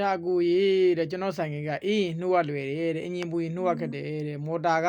ရာကိုကြီးတဲ့ကျွန်တော်ဆိုင်ကကအေးနှိုးရလွယ်တယ်တဲ့အင်ဂျင်ပူကြီးနှိုးရခက်တယ်တဲ့မော်တာက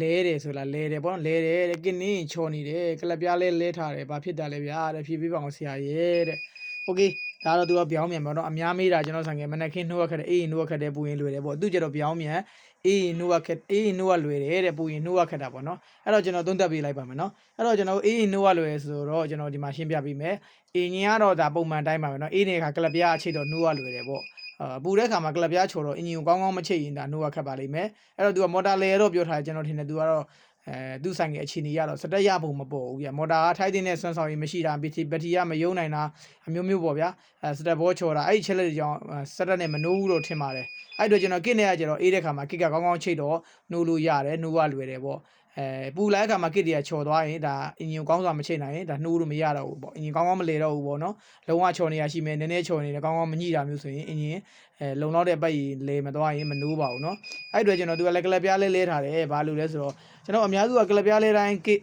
လဲတယ်ဆိုလားလဲတယ်ပေါ့နော်လဲတယ်တဲ့ကင်းနင်းချော်နေတယ်ကလပ်ပြားလဲလဲထားတယ်ဘာဖြစ်တာလဲဗျာတဲ့ဖြည်းဖြည်းပါအောင်ဆရာရဲ့တဲ့โอเค ဒါတော့သူကပြောင်းမြန်ပေါ့နော်အများမေးတာကျွန်တော်ဆိုင်ကမနက်ခင်းနှိုးရခက်တယ်အေးနှိုးရခက်တယ်ပူရင်လွယ်တယ်ပေါ့သူကျတော့ပြောင်းမြန်အေးနှိုးရခက်အေးနှိုးရလွယ်တယ်တဲ့ပူရင်နှိုးရခက်တာပေါ့နော်အဲ့တော့ကျွန်တော်သုံးသပ်ပေးလိုက်ပါမယ်နော်အဲ့တော့ကျွန်တော်အေးနှိုးရလွယ်ဆိုတော့ကျွန်တော်ဒီမှာရှင်းပြပေးမယ်အင်ဂျင်ကတော့ဒါပုံမှန်တိုင်းပါပဲနော်အေးနေခါကလပ်ပြားအချိတ်တော့နှိုးရလွယ်တယ်ပေါ့အာပူတဲ့ခါမှာကလပ်ပြားချော်တော့အင်ဂျင်ကိုကောင်းကောင်းမချိတ်ရင်ဒါနှိုးရခက်ပါလိမ့်မယ်အဲ့တော့သူကမော်တာလေတော့ပြောထားတယ်ကျွန်တော်ထင်တယ်သူကတော့ အဲသူ့ဆိုင်ကအခြေအနေရတော့စတက်ရဖို့မပေါ်ဘူးဗျမော်တာကထိုက်တဲ့ဆွမ်းဆောင်ရည်မရှိတာဘက်ထရီဘက်ထရီကမယုံနိုင်တာအမျိုးမျိုးပေါ့ဗျာအဲစတက်ဘောချော်တာအဲ့ဒီချက်လက်တွေကြောင့်စတက်နဲ့မနိုးဘူးလို့ထင်ပါတယ်အဲ့တော့ကျွန်တော်ကစ်နေရကျတော့အေးတဲ့ခါမှာကစ်ကကောင်းကောင်းချိတ်တော့နှိုးလို့ရတယ်နှိုးရလွယ်တယ်ပေါ့ အဲပူလိုက်အခါမှာကစ်တွေကချော်သွားရင်ဒါအင်ဂျင်ကောင်းစွာမချိန်နိုင်ရင်ဒါနှိုးလို့မရတော့ဘူးပေါ့အင်ဂျင်ကောင်းကောင်းမလဲတော့ဘူးပေါ့နော်လုံးဝချော်နေရရှိမယ်နည်းနည်းချော်နေတယ်ကောင်းကောင်းမညိတာမျိုးဆိုရင်အင်ဂျင်အဲလုံလောက်တဲ့ပတ်ရည်လဲမသွားရင်မနှိုးပါဘူးနော်အဲ့တွေ့ကျွန်တော်သူကလည်းကလပ်ပြားလဲလဲထားတယ်ဘာလို့လဲဆိုတော့ကျွန်တော်အများစုကကလပ်ပြားလဲတိုင်းကစ်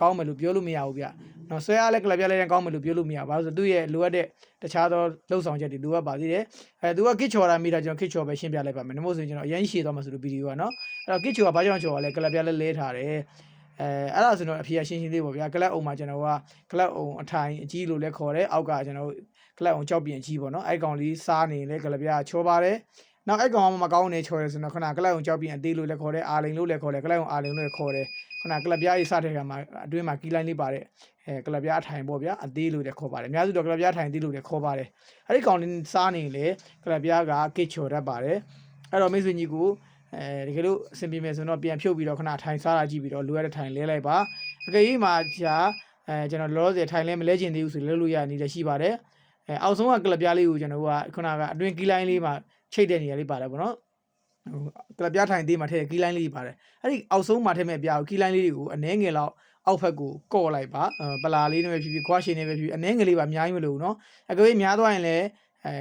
ကောင်းမယ်လို့ပြောလို့မရဘူးဗျ နော်ဆွဲအားလည်းကလပ်ပြလည်းကောင်းမယ်လို့ပြောလို့မရပါဘူးဆိုသူ့ရဲ့လိုအပ်တဲ့တခြားသောလှုပ်ဆောင်ချက်တွေလိုအပ်ပါသေးတယ်အဲသူကကစ်ချော်တာမိတာကျွန်တော်ကစ်ချော်ပဲရှင်းပြလိုက်ပါမယ်နမို့ဆိုရင်ကျွန်တော်အရင်ရှည်သွားမှာဆိုလို့ဗီဒီယိုကနော်အဲ့တော့ကစ်ချော်ကဘာကြောင့်ချော်လဲကလပ်ပြလည်းလဲထားတယ်အဲအဲ့ဒါဆိုတော့အဖေကရှင်းရှင်းလေးပေါ့ဗျာကလပ်အုံမှာကျွန်တော်ကကလပ်အုံအထိုင်အကြီးလို့လည်းခေါ်တယ်အောက်ကကျွန်တော်ကလပ်အုံကြောက်ပြင်အကြီးပေါ့နော်အဲ့ကောင်လေးစားနေလဲကလပ်ပြချော်ပါတယ် နောက်အဲ့ကောင်ကမကောင်းနေချော်ရဆိုတော့ခဏကလပ်အုံကြောက်ပြင်အသေးလို့လဲခေါ်တယ်အာလိန်လို့လဲခေါ်တယ်ကလပ်အုံအာလိန်လို့လဲခေါ်တယ်ခဏကလပ်ပြားရေးစတဲ့ကမှာအတွင်းမှာကီလိုင်းလေးပါတဲ့အဲကလပ်ပြားအထိုင်ပေါ့ဗျာအသေးလို့လဲခေါ်ပါတယ်အများစုတော့ကလပ်ပြားထိုင်သေးလို့လဲခေါ်ပါတယ်အဲ့ဒီကောင်လေးစားနေလေကလပ်ပြားကကစ်ချော်တတ်ပါတယ်အဲ့တော့မိတ်ဆွေကြီးကိုအဲတကယ်လို့အဆင်ပြေမယ်ဆိုတော့ပြန်ဖြုတ်ပြီးတော့ခဏထိုင်စားတာကြည့်ပြီးတော့လိုရတဲ့ထိုင်လဲလိုက်ပါအကယ်၍မှာကြာအဲကျွန်တော်လောလောဆယ်ထိုင်လဲမလဲကျင်သေးဘူးဆိုလဲလို့ရနေတယ်ရှိပါတယ် အဲအောက်ဆုံးကကလပ်ပြားလေးကိုကျွန်တော်ကခုနကအတွင်းကီလိုင်းလေးမှာချိတ်တဲ့နေရာလေးပါတယ်ပေါ့နော်ဟိုကလပ်ပြားထိုင်သေးမှာထည့်ကီလိုင်းလေးပါတယ်အဲ့ဒီအောက်ဆုံးမှာထည့်မဲ့ပြားကိုကီလိုင်းလေးတွေကိုအနှဲငယ်လောက်အောက်ဖက်ကိုကော့လိုက်ပါပလာလေးနဲ့ပဲဖြစ်ဖြစ်ခွားရှင်နဲ့ပဲဖြစ်ဖြစ်အနှဲငယ်လေးပါအများကြီးမလို့နော်အကယ်၍များသွားရင်လည်းအဲ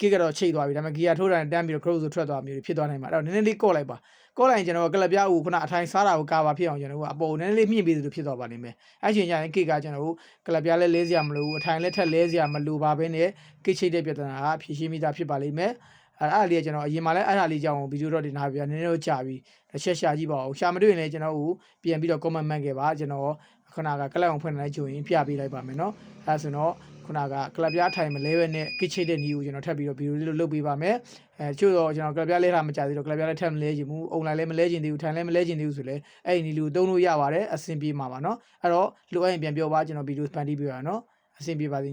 ကိကတော့ချိတ်သွားပြီဒါပေမဲ့ဂီယာထိုးတာတန်းပြီးတော့ cross ဆိုထွက်သွားမျိုးဖြစ်သွားနိုင်မှာအဲ့တော့နည်းနည်းလေးကော့လိုက်ပါကော့လိုက်ရင်ကျွန်တော်ကလပ်ပြားကိုခုနအထိုင်စားတာကိုကာပါဖြစ်အောင်ကျွန်တော်ကအပေါ်နည်းနည်းလေးမြင့်ပေးသလိုဖြစ်သွားပါလိမ့်မယ်အဲ့ချိန်ကျရင်ကိကကျွန်တော်ကလပ်ပြားလဲလဲစရာမလိုဘူးအထိုင်လက်ထက်လဲစရာမလိုပါဘဲနဲ့ကိချိတ်တဲ့ပြဿနာကဖြေရှင်းမိတာဖြစ်ပါလိမ့်မယ် အဲ့အဲ့လေးကကျွန်တော်အရင်မှလည်းအဲ့ဒါလေးကြောင်းဗီဒီယိုတော့တင်ထားပြနည်းနည်းတော့ကြာပြီတစ်ချက်ရှာကြည့်ပါဦးရှာမတွေ့ရင်လည်းကျွန်တော်ကိုပြန်ပြီးတော့ comment မှတ်ခဲ့ပါကျွန်တော်ခုနကကလပ်အောင်ဖွင့်လိုက်ကြရင်ပြပေးလိုက်ပါမယ်เนาะအဲဆိုတော့ခုနကကလပ်ပြားထိုင်မလဲပဲနဲ့ကိချိတ်တဲ့နီးကိုကျွန်တော်ထပ်ပြီးတော့ဗီဒီယိုလေးလုပ်ပေးပါမယ်အဲချို့တော့ကျွန်တော်ကလပ်ပြားလဲထားမကြသေးတော့ကလပ်ပြားလဲထပ်မလဲချင်ဘူးအုံလိုက်လဲမလဲချင်သေးဘူးထိုင်လဲမလဲချင်သေးဘူးဆိုလဲအဲ့ဒီနီးလူသုံးလို့ရပါတယ်အဆင်ပြေမှာပါเนาะအဲ့တော့လိုအပ်ရင်ပြန်ပြောပါကျွန်တော်ဗီဒီယိုစပန်တီးပေးပါเนาะအဆင်ပြေပါစေ